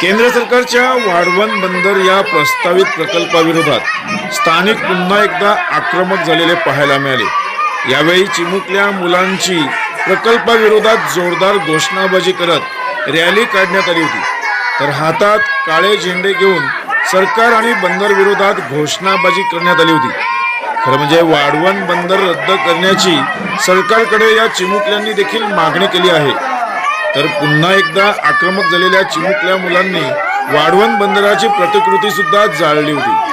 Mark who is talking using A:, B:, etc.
A: केंद्र सरकारच्या वाढवण बंदर या प्रस्तावित प्रकल्पाविरोधात स्थानिक पुन्हा एकदा आक्रमक झालेले पाहायला मिळाले. यावेळी चिमुकल्या मुलांची प्रकल्पाविरोधात जोरदार घोषणाबाजी करत रॅली काढण्यात आली होती. तर हातात काळे झेंडे घेऊन सरकार आणि बंदर विरोधात घोषणाबाजी करण्यात आली होती. खरं म्हणजे वाढवण बंदर रद्द करण्याची सरकारकडे या चिमुकल्यांनी देखील मागणी केली आहे. तर पुन्हा एकदा आक्रमक झालेल्या चिमुकल्या मुलांनी वाढवण बंदराची प्रतिकृती सुद्धा जाळली होती.